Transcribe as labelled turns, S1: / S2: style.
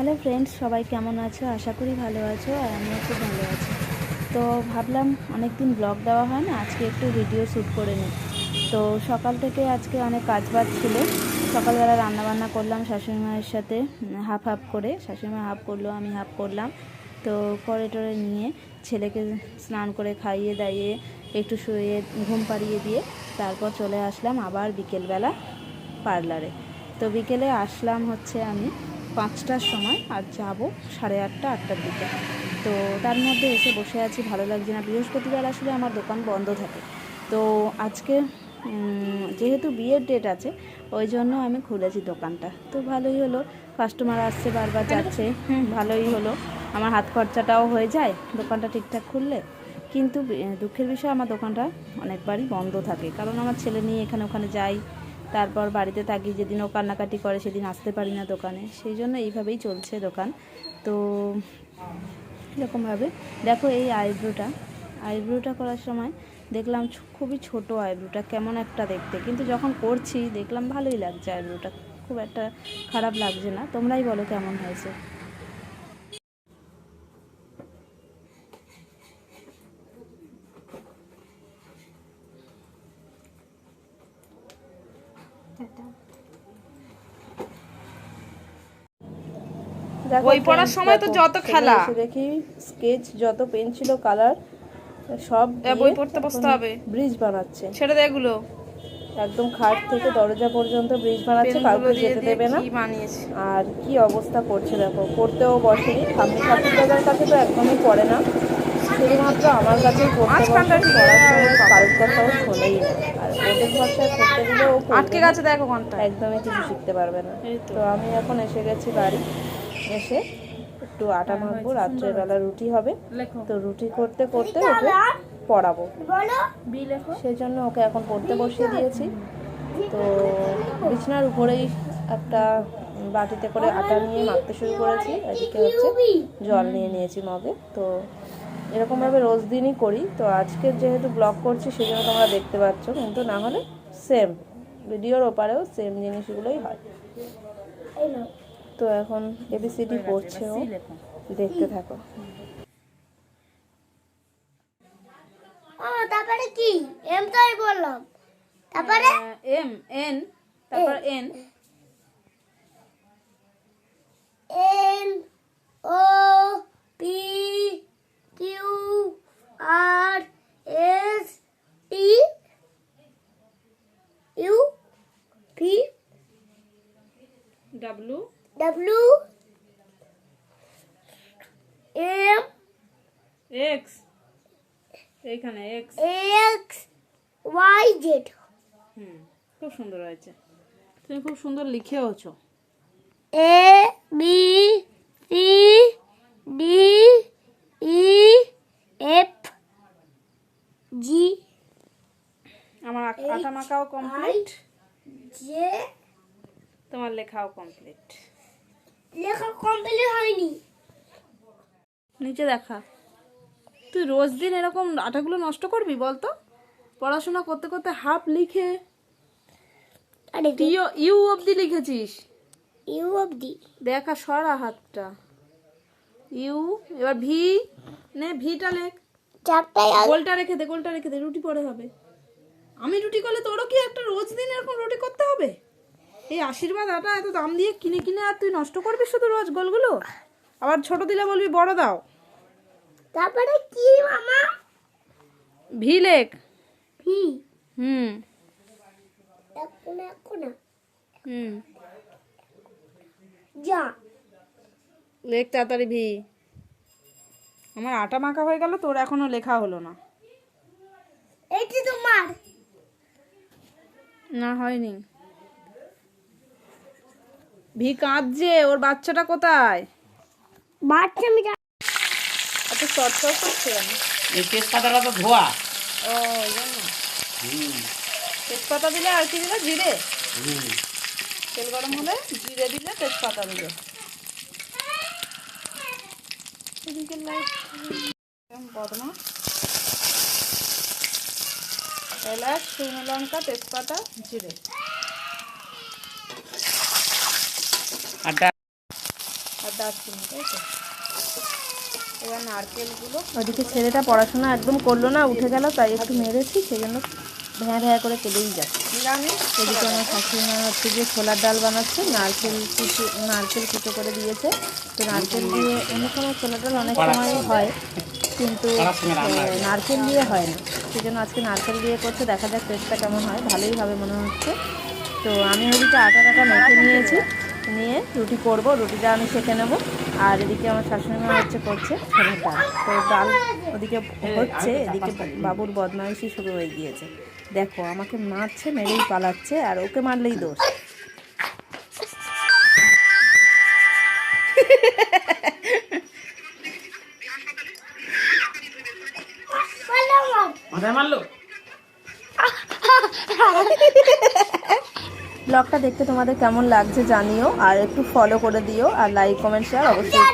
S1: Hello friends, সবাই কেমন আছো? আশা করি ভালো আছো আর আমিও খুব ভালো আছি। তো ভাবলাম অনেক দিন ব্লগ দেওয়া হয় না, আজকে একটু ভিডিও শ্যুট করে নিই। তো সকাল থেকে আজকে অনেক কাজ বাজ ছিল। সকালবেলা রান্নাবান্না করলাম শাশুড়ি মায়ের সাথে হাফ হাফ করে। শাশুড়ি মা হাফ করল, আমি হাফ করলাম। তো করে টরে নিয়ে ছেলেকে স্নান করে খাইয়ে দাইয়ে, একটু শুয়ে ঘুম পাড়িয়ে দিয়ে তারপর চলে আসলাম আবার বিকেলবেলা পার্লারে। তো বিকেলে আসলাম হচ্ছে আমি পাঁচটার সময় আর যাব সাড়ে আটটা, আটটার দিকে। তো তার মধ্যে এসে বসে আছি, ভালো লাগছে না। বৃহস্পতিবার আসলে আমার দোকান বন্ধ থাকে। তো আজকে যেহেতু বিয়ের ডেট আছে, ওই জন্য আমি খুলেছি দোকানটা। তো ভালোই হলো। কাস্টমার আসছে, বারবার যাচ্ছে। ভালোই হলো। আমার হাত খরচাটাও হয়ে যায়, দোকানটা ঠিকঠাক খুললে। কিন্তু দুঃখের বিষয়, আমার দোকানটা অনেকবারই বন্ধ থাকে। কারণ আমার ছেলে নিয়ে এখানে ওখানে যাই তারপর বাড়িতে থাকি, যেদিন ও কান্নাকাটি করে সেদিন আসতে পারি না দোকানে। সেই জন্য এইভাবেই চলছে দোকান। তো এরকমভাবে। দেখো এই আইব্রোটা। আইব্রোটা করার সময় দেখলাম খুবই ছোট আইব্রোটা, কেমন একটা দেখতে। কিন্তু যখন করছি, দেখলাম ভালোই লাগছে আইব্রোটা। খুব একটা খারাপ লাগছে না। তোমরাই বলো কেমন হয়েছে।
S2: বই পড়ার সময় তো যত খেলা।
S1: দেখি স্কেচ যত পেন ছিল কালার সব
S2: বই পড়তে বসতে হবে।
S1: ব্রিজ বানাচ্ছে।
S2: ছেড়ে দে এগুলো।
S1: একদম খাট থেকে দরজা পর্যন্ত ব্রিজ বানাচ্ছে কাউকে যেতে দেবে না। আর কি অবস্থা করছে দেখো পড়তেও বসেনি। ঠাকুর ঠাকুর দাদার কাছে তো একদমই পড়ে না। শুধুমাত্র আমার কাছেই পড়তে বসে পড়ার কারোর কথাও শোনেই না আর ওদের ভাষায় পড়তে দিলেও ও পড়বে
S2: আটকে গেছে দেখো ঘণ্টা
S1: একদমই কিছু শিখতে পারবে না।
S2: তো।
S1: আমি এখন এসে গেছি বাড়ি। এসে একটু আটা মাখবো রাত্রেবেলা রুটি হবে। তো রুটি করতে করতে ওকে পড়াবো। সেই জন্য ওকে এখন পড়তে বসিয়ে দিয়েছি। তো বিছানার উপরেই একটা বাটিতে করে আটা নিয়ে মাখতে শুরু করেছি। এদিকে হচ্ছে জল নিয়ে নিয়েছি মগে। তো এরকমভাবে রোজ দিনই করি। তো আজকে যেহেতু ব্লগ করছি সেই জন্য তোমরা দেখতে পাচ্ছ। কিন্তু না হলে সেম ভিডিওর ওপারেও সেম জিনিসগুলোই হয়। তো এখন এবিসিডি পড়ছে দেখতে থাকো।
S3: ও তারপরে কি? এম তো আমি বললাম। তারপরে?
S2: এম এন তারপর N
S3: N O P Q R S T U P W M
S2: X এইখানে এক্স
S3: এক্স ওয়াই জেড
S2: হুম খুব সুন্দর হয়েছে। তুমি খুব সুন্দর লিখেওছো।
S3: A B C D E F G
S2: আমার আ- আটা মাখাও কমপ্লিট
S3: জে
S2: তোমার লেখাও কমপ্লিট
S3: লেখা কমপ্লিট হয়নি।
S2: নিচে দেখা। তুই রোজ দিন এরকম আটাগুলো নষ্ট করবি বলতো? পড়াশোনা করতে করতে হাফ লিখে
S3: আরে
S2: টিও ইউ অবধি লিখেছিস?
S3: ইউ অবধি?
S2: দেখা সরা হাতটা। ইউ এবার ভি নে ভিটা লেখ।
S3: চারটায়
S2: গোলটা রেখে দে গোলটা রেখে দে রুটি পরে হবে। আমি রুটি করলে তোরও কি একটা রোজ দিন এরকম রুটি করতে হবে? এই আশীর্বাদ আটা এত দাম দিয়ে কিনে কিনে আর তুই নষ্ট করবি শুধু রোজ গোলগুলো? আবার ছোট দিলে বলবি বড় দাও।
S3: তারপরে কি মামা?
S2: ভি লেখ।
S3: ভি?
S2: হুম। হুম।
S3: যা।
S2: লেখ তাড়াতাড়ি ভি। আমার আটা মাখা হয়ে গেল তোর এখনও লেখা হলো না।
S3: এইটি তোমার।
S2: না হয়নি। ভি কাঁদছে ওর বাচ্চাটা কোথায়?
S3: বাচ্চা আমি যা-
S2: এত শর্ট করছে কেন?
S4: এই তেজপাতাটা তো ধোয়া।
S2: ও তেজপাতা দিলে আর কি দিলে? জিরে? তেল গরম হলে জিরে দিলে তেজপাতা দিলে। এদিকে লাইট বদমা এলাচ শুকনো লঙ্কা তেজপাতা জিরে।
S4: আর
S2: দারচিনি তাই তো? এবার নারকেলগুলো।
S1: ওদিকে ছেলেটা পড়াশোনা একদম করল না উঠে গেল তাই একটু মেরেছি সেই জন্য ভ্যাঁ ভ্যাঁ করে কেঁদেই যাচ্ছে। এদিকে আমার শাশুড়ি মা হচ্ছে যে ছোলার ডাল বানাচ্ছে নারকেল কুচো নারকেল কুচো করে দিয়েছে। তো নারকেল দিয়ে অন্য সময় ছোলার ডাল অনেক সময় হয় কিন্তু নারকেল দিয়ে হয় না। সেই জন্য আজকে নারকেল দিয়ে করছে দেখা যাক টেস্টটা কেমন হয় ভালোই হবে মনে হচ্ছে। তো আমি ওদিকে আটা টাটা মেখে নিয়েছি। নিয়ে রুটি করব রুটিটা আমি সেঁকে নেব। আর এদিকে আমার শাশুড়ি মা হচ্ছে করছে ছোলার ডাল। তো ডাল ওদিকে হচ্ছে এদিকে বাবুর বদমাইশি শুরু হয়ে গিয়েছে। দেখো আমাকে মারছে মেরেই পালাচ্ছে আর ওকে মারলেই দোষ।
S4: মারলো?
S1: ব্লগটা দেখতে তোমাদের কেমন লাগছে জানিও, আর একটু ফলো করে দিও, আর লাইক কমেন্ট শেয়ার অবশ্যই